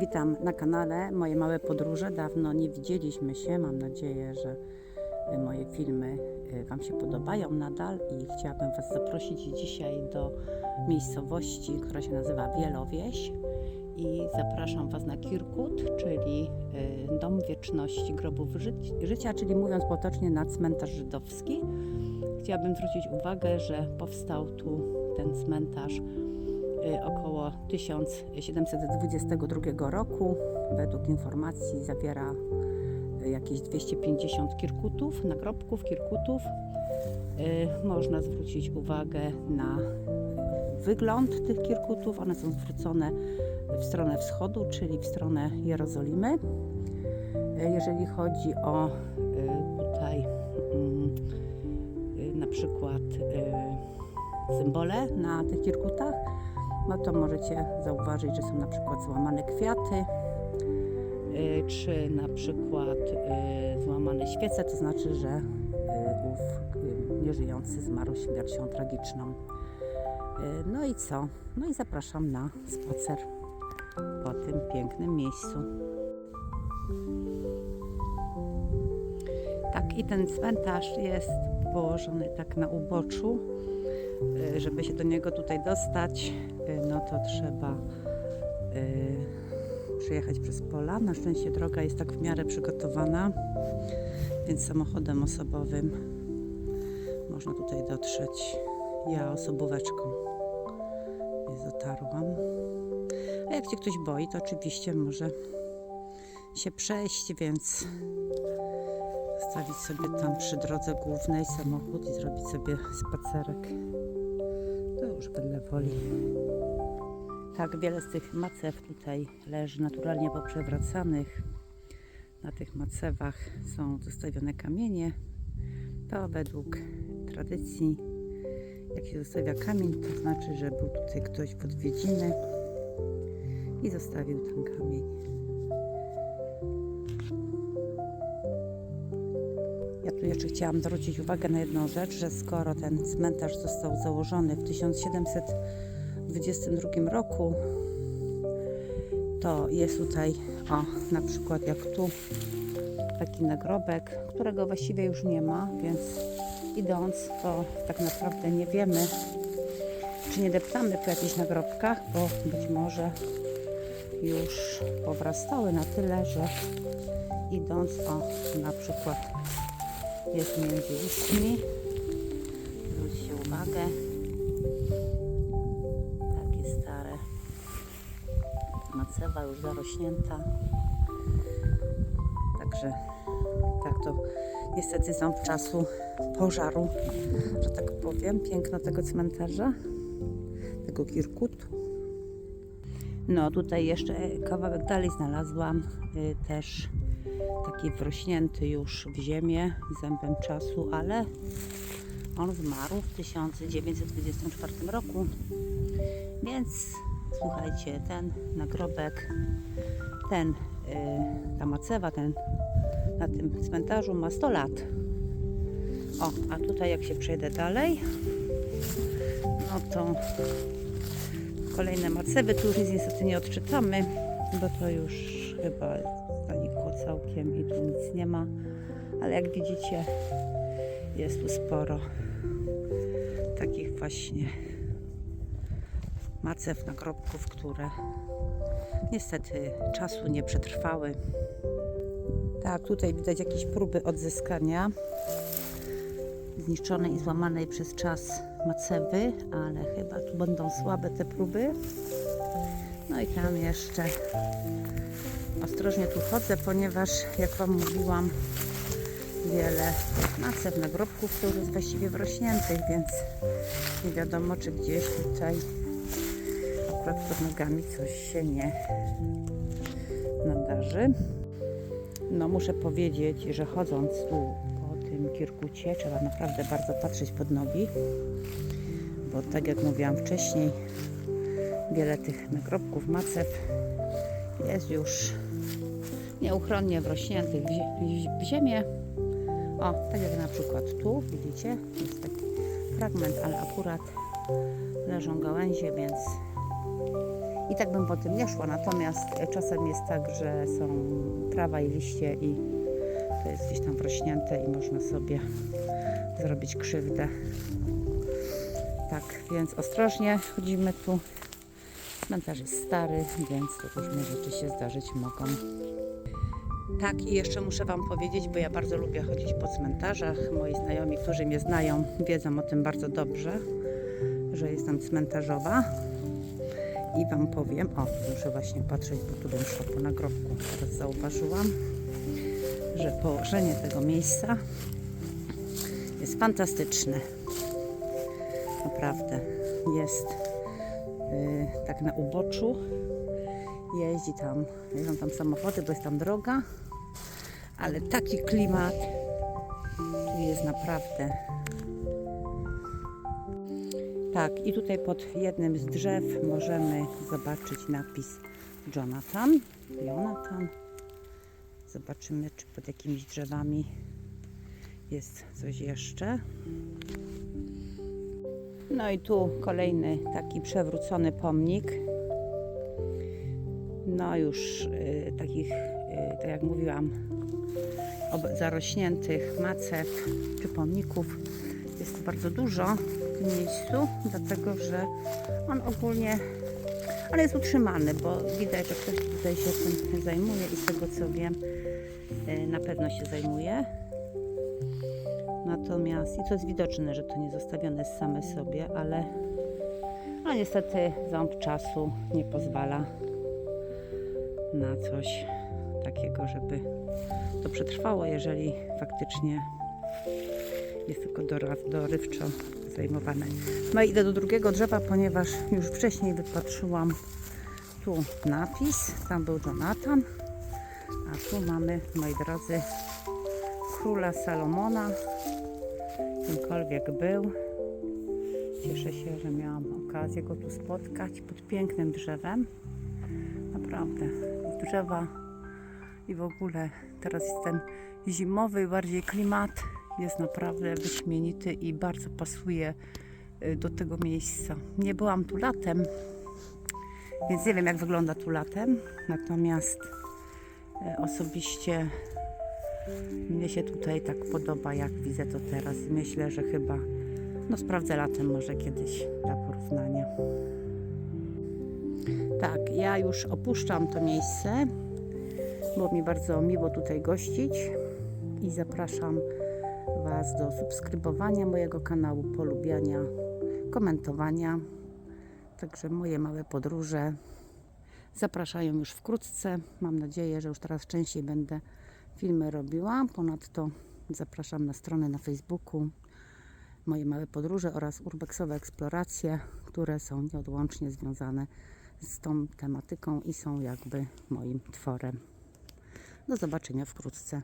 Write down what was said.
Witam na kanale Moje Małe Podróże. Dawno nie widzieliśmy się. Mam nadzieję, że y, moje filmy y, Wam się podobają nadal i chciałabym Was zaprosić dzisiaj do miejscowości, która się nazywa Wielowieś i zapraszam Was na Kirkut, czyli y, Dom Wieczności Grobów Ży- Życia, czyli mówiąc potocznie na cmentarz żydowski. Chciałabym zwrócić uwagę, że powstał tu ten cmentarz około 1722 roku. Według informacji zawiera y, jakieś 250 kirkutów, nagrobków kirkutów. Y, Można zwrócić uwagę na wygląd tych kirkutów. One są zwrócone w stronę wschodu, czyli w stronę Jerozolimy. Y, Jeżeli chodzi o y, tutaj mm, y, na przykład y, symbole na tych kirkutach, no to możecie zauważyć, że są na przykład złamane kwiaty, y, czy na przykład y, złamane świece, to znaczy, że y, ów nieżyjący zmarł śmiercią tragiczną. No i co? No i zapraszam na spacer po tym pięknym miejscu. Tak, i ten cmentarz jest położony tak na uboczu. Żeby się do niego tutaj dostać, no to trzeba y, przejechać przez pola. Na szczęście droga jest tak w miarę przygotowana, więc samochodem osobowym można tutaj dotrzeć. Ja osobóweczką nie dotarłam. A jak się ktoś boi, to oczywiście może się przejść, więc stawić sobie tam przy drodze głównej samochód i zrobić sobie spacerek. Już będę woli. Tak, wiele z tych macew tutaj leży naturalnie poprzewracanych. Na tych macewach są zostawione kamienie. To według tradycji, jak się zostawia kamień, to znaczy, że był tutaj ktoś w odwiedziny i zostawił ten kamień. Tu jeszcze chciałam zwrócić uwagę na jedną rzecz, że skoro ten cmentarz został założony w 1722 roku, to jest tutaj, o, na przykład jak tu, taki nagrobek, którego właściwie już nie ma, więc idąc, to tak naprawdę nie wiemy, czy nie deptamy po jakichś nagrobkach, bo być może już powrastały na tyle, że idąc, o, na przykład jest między liśćmi. Zwróćcie uwagę. Takie stare. Macewa już zarośnięta. Także tak to niestety są w czasu pożaru, że tak powiem, piękno tego cmentarza, tego Kirkutu. No tutaj jeszcze kawałek dalej znalazłam y, też taki wrośnięty już w ziemię zębem czasu, ale on zmarł w 1924 roku. Więc słuchajcie, ten nagrobek, ten, y, ta macewa, ten na tym cmentarzu ma 100 lat. O, a tutaj jak się przejdę dalej, no to kolejne macewy, tu już nic niestety nie odczytamy, bo to już chyba całkiem i tu nic nie ma, ale jak widzicie jest tu sporo takich właśnie macew, nagrobków, które niestety czasu nie przetrwały. Tak, tutaj widać jakieś próby odzyskania zniszczonej i złamanej przez czas macewy, ale chyba tu będą słabe te próby. No i tam jeszcze ostrożnie tu chodzę, ponieważ jak Wam mówiłam, wiele macew, nagrobków to już jest właściwie wrośniętych, więc nie wiadomo, czy gdzieś tutaj akurat pod nogami coś się nie nadarzy. No muszę powiedzieć, że chodząc tu po tym Kirkucie trzeba naprawdę bardzo patrzeć pod nogi, bo tak jak mówiłam wcześniej, wiele tych nagrobków, macew jest już nieuchronnie wrośniętych w, zie- w ziemię. O, tak jak na przykład tu, widzicie, jest taki fragment, ale akurat leżą gałęzie, więc i tak bym po tym nie szła. Natomiast e, czasem jest tak, że są trawa i liście i to jest gdzieś tam wrośnięte i można sobie zrobić krzywdę. Tak, więc ostrożnie chodzimy tu. Cmentarz jest stary, więc różne rzeczy się zdarzyć mogą. Tak, i jeszcze muszę Wam powiedzieć, bo ja bardzo lubię chodzić po cmentarzach. Moi znajomi, którzy mnie znają, wiedzą o tym bardzo dobrze, że jestem cmentarzowa. I Wam powiem, o, muszę właśnie patrzeć, bo tu bym szła po nagrobku. Teraz zauważyłam, że położenie tego miejsca jest fantastyczne. Naprawdę. Jest tak na uboczu. Jeździ tam, jeżdżą tam samochody, bo jest tam droga. Ale taki klimat tu jest naprawdę. Tak, i tutaj pod jednym z drzew możemy zobaczyć napis Jonathan. Jonathan. Zobaczymy, czy pod jakimiś drzewami jest coś jeszcze. No i tu kolejny taki przewrócony pomnik. No już y, takich, y, tak jak mówiłam, zarośniętych macew czy pomników jest bardzo dużo w tym miejscu, dlatego że on ogólnie, ale jest utrzymany, bo widać, że ktoś tutaj się tym zajmuje i z tego co wiem, y, na pewno się zajmuje. Natomiast, i to jest widoczne, że to nie zostawione jest same sobie, ale no niestety ząb czasu nie pozwala na coś takiego, żeby to przetrwało, jeżeli faktycznie jest tylko dorywczo zajmowane. No i idę do drugiego drzewa, ponieważ już wcześniej wypatrzyłam tu napis, tam był Jonathan, a tu mamy, moi drodzy, króla Salomona, kimkolwiek był. Cieszę się, że miałam okazję go tu spotkać pod pięknym drzewem. Naprawdę, drzewa i w ogóle teraz jest ten zimowy bardziej klimat jest naprawdę wyśmienity i bardzo pasuje y, do tego miejsca. Nie byłam tu latem, więc nie wiem jak wygląda tu latem, natomiast y, osobiście mnie się tutaj tak podoba, jak widzę to teraz. Myślę, że chyba no sprawdzę latem może kiedyś dla porównania. Tak, ja już opuszczam to miejsce. Było mi bardzo miło tutaj gościć i zapraszam Was do subskrybowania mojego kanału, polubiania, komentowania. Także moje małe podróże zapraszają już wkrótce. Mam nadzieję, że już teraz częściej będę filmy robiła. Ponadto zapraszam na stronę na Facebooku moje małe podróże oraz urbexowe eksploracje, które są nieodłącznie związane z tą tematyką i są jakby moim tworem. Do zobaczenia wkrótce.